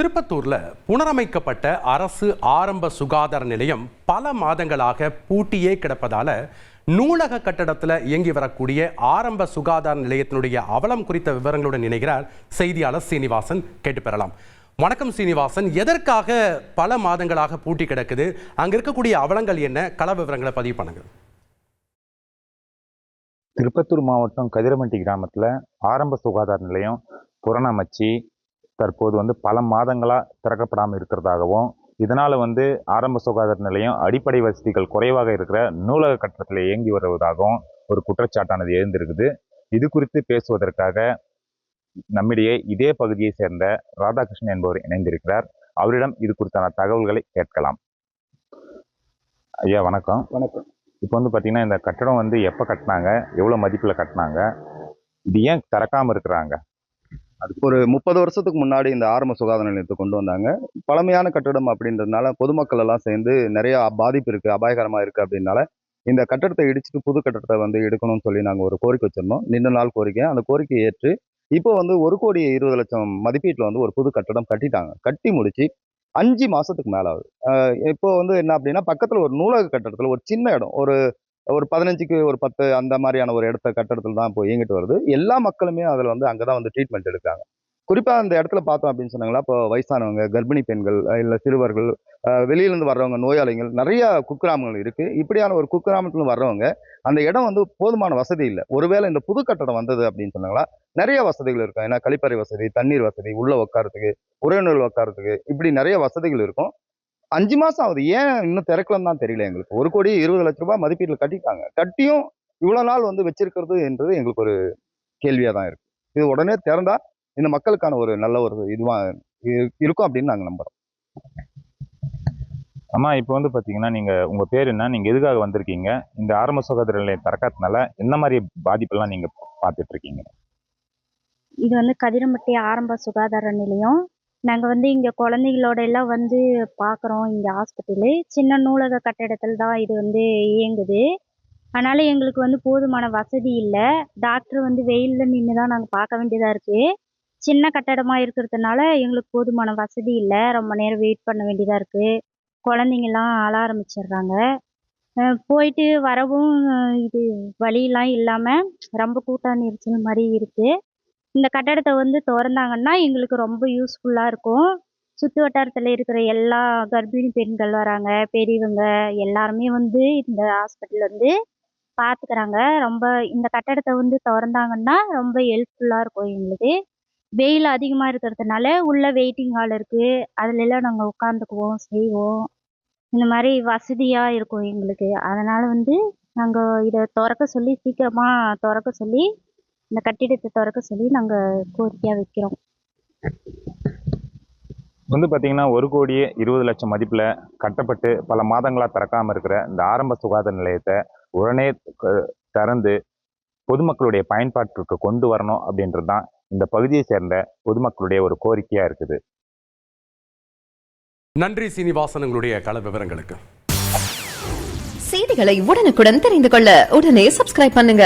திருப்பத்தூர்ல புனரமைக்கப்பட்ட அரசு ஆரம்ப சுகாதார நிலையம் பல மாதங்களாக பூட்டியே கிடப்பதால நூலக கட்டடத்துல இயங்கி வரக்கூடிய ஆரம்ப சுகாதார நிலையத்தினுடைய அவலம் குறித்த விவரங்களுடன் இணைகிறார் செய்தியாளர் சீனிவாசன். கேட்டு பெறலாம். வணக்கம் சீனிவாசன். எதற்காக பல மாதங்களாக பூட்டி கிடக்குது? அங்க இருக்கக்கூடிய அவலங்கள் என்ன? கள விவரங்களை பதிவு பண்ணுங்க. திருப்பத்தூர் மாவட்டம் கதிரமட்டி கிராமத்தில் ஆரம்ப சுகாதார நிலையம் புறணமைச்சு தற்போது வந்து பல மாதங்களாக திறக்கப்படாமல் இருக்கிறதாகவும் இதனால் வந்து ஆரம்ப சுகாதார நிலையம் அடிப்படை வசதிகள் குறைவாக இருக்கிற நூலக கட்டடத்தில் இயங்கி வருவதாகவும் ஒரு குற்றச்சாட்டானது எழுந்திருக்குது. இது குறித்து பேசுவதற்காக நம்மிடையே இதே பகுதியை சேர்ந்த ராதாகிருஷ்ணன் என்பவர் இணைந்திருக்கிறார். அவரிடம் இது குறித்தான தகவல்களை கேட்கலாம். ஐயா வணக்கம். வணக்கம். இப்போ வந்து பார்த்தீங்கன்னா இந்த கட்டடம் வந்து எப்போ கட்டினாங்க? எவ்வளோ மதிப்பில் கட்டினாங்க? இது ஏன் திறக்காம இருக்கிறாங்க? ஒரு முப்பது வருஷத்துக்கு முன்னாடி இந்த ஆரம்ப சுகாதார நிலையத்தை கொண்டு வந்தாங்க. பழமையான கட்டடம் அப்படின்றதுனால பொதுமக்கள் எல்லாம் சேர்ந்து நிறைய பாதிப்பு இருக்கு அபாயகரமா இருக்கு அப்படின்னால இந்த கட்டடத்தை இடிச்சுட்டு புது கட்டடத்தை வந்து எடுக்கணும்னு சொல்லி நாங்கள் ஒரு கோரிக்கை வச்சிருந்தோம். நீண்ட நாள் கோரிக்கை அந்த கோரிக்கையை ஏற்று இப்போ வந்து ஒரு கோடி இருபது லட்சம் மதிப்பீட்டில் வந்து ஒரு புது கட்டடம் கட்டிட்டாங்க. கட்டி முடிச்சு அஞ்சு மாசத்துக்கு மேலே ஆகுது இப்போ வந்து என்ன அப்படின்னா பக்கத்தில் ஒரு நூலக கட்டடத்தில் ஒரு சின்ன இடம் ஒரு ஒரு பதினஞ்சுக்கு ஒரு பத்து அந்த மாதிரியான ஒரு இடத்த கட்டடத்தில் தான் போய் இயங்கிட்டு வருது. எல்லா மக்களுமே அதில் வந்து அங்கே தான் வந்து ட்ரீட்மெண்ட் எடுக்காங்க குறிப்பாக அந்த இடத்துல பார்த்தோம் அப்படின்னு சொன்னாங்களா இப்போ வயசானவங்க கர்ப்பிணி பெண்கள் இல்லை சிறுவர்கள் வெளியிலேருந்து வர்றவங்க நோயாளிகள் நிறைய குக்கிராமங்கள் இருக்குது இப்படியான ஒரு குக்கிராமத்துல வர்றவங்க அந்த இடம் வந்து போதுமான வசதி இல்லை. ஒருவேளை இந்த புது கட்டடம் வந்தது அப்படின்னு சொன்னாங்களா நிறைய வசதிகள் இருக்கும். ஏன்னா கழிப்பறை வசதி தண்ணீர் வசதி உள்ள உட்காரத்துக்கு உறவினர்கள் உட்காரத்துக்கு இப்படி நிறைய வசதிகள் இருக்கும். அஞ்சு மாசம் ஆகுது. ஏன் இன்னும் திறக்கலன்னு தான் தெரியல எங்களுக்கு. ஒரு கோடி இருபது லட்ச ரூபாய் மதிப்பீட்டில் கட்டிட்டாங்க. கட்டியும் இவ்வளவு நாள் வந்து வச்சிருக்கிறது என்றது எங்களுக்கு ஒரு கேள்வியா தான் இருக்கு. இது உடனே திறந்தா இந்த மக்களுக்கான ஒரு நல்ல ஒரு இதுவா இரு- இருக்கும் அப்படின்னு நாங்க நம்புறோம். அம்மா இப்போ வந்து பார்த்தீங்கன்னா நீங்கள் உங்கள் பேர் என்ன? நீங்கள் எதுக்காக வந்திருக்கீங்க? இந்த ஆரம்ப சுகாதார நிலையம் திறக்காதனால என்ன மாதிரி பாதிப்பெல்லாம் நீங்கள் பார்த்துட்டு இருக்கீங்க? இது வந்து கதிரமட்டி ஆரம்ப சுகாதார நிலையம். நாங்கள் வந்து இங்கே குழந்தைகளோட எல்லாம் வந்து பார்க்குறோம் இங்கே ஹாஸ்பிட்டலு சின்ன நூலக கட்டிடத்தில் தான் இது வந்து இயங்குது. அதனால் எங்களுக்கு வந்து போதுமான வசதி இல்லை. டாக்டர் வந்து வெயிலில் நின்று தான் நாங்கள் பார்க்க வேண்டியதாக இருக்குது சின்ன கட்டடமாக இருக்கிறதுனால எங்களுக்கு போதுமான வசதி இல்லை. ரொம்ப நேரம் வெயிட் பண்ண வேண்டியதாக இருக்குது குழந்தைங்கள்லாம் அழ ஆரம்பிச்சிடுறாங்க. போயிட்டு வரவும் இது வழியெலாம் இல்லாமல் ரொம்ப கூட்டம் நெரிசல் மாதிரி இருக்குது இந்த கட்டடத்தை வந்து திறந்தாங்கன்னா எங்களுக்கு ரொம்ப யூஸ்ஃபுல்லாக இருக்கும். சுற்று வட்டாரத்தில் இருக்கிற எல்லா கர்ப்பிணி பெண்கள் வராங்க பெரியவங்க எல்லாருமே வந்து இந்த ஹாஸ்பிட்டல் வந்து பார்த்துக்கறாங்க ரொம்ப இந்த கட்டடத்தை வந்து திறந்தாங்கன்னா ரொம்ப ஹெல்ப்ஃபுல்லாக இருக்கும் எங்களுக்கு. வெயில் அதிகமாக இருக்கிறதுனால உள்ள வெயிட்டிங் ஹால் இருக்குது அதுலெல்லாம் நாங்கள் உட்காந்துக்குவோம் செய்வோம். இந்த மாதிரி வசதியாக இருக்கும் எங்களுக்கு. அதனால் வந்து நாங்கள் இதை திறக்க சொல்லி சீக்கிரமாக திறக்க சொல்லி இந்த கட்டிடத்தை திறக்க சொல்லி நாங்கள் கோரிக்கையாக வைக்கிறோம். வந்து பார்த்தீங்கன்னா ஒரு கோடியே இருபது லட்சம் மதிப்பில் கட்டப்பட்டு பல மாதங்களாக திறக்காமல் இருக்கிற இந்த ஆரம்ப சுகாதார நிலையத்தை உடனே க- திறந்து பொதுமக்களுடைய பயன்பாட்டிற்கு கொண்டு வரணும் அப்படின்றது தான் இந்த பகுதியை சேர்ந்த பொதுமக்களுடைய ஒரு கோரிக்கையாக இருக்குது. நன்றி சீனிவாசன் உங்களுடைய கள விவரங்களுக்கு. செய்திகளை உடனுக்குடன் தெரிந்து கொள்ள உடனே சப்ஸ்கிரைப் பண்ணுங்க.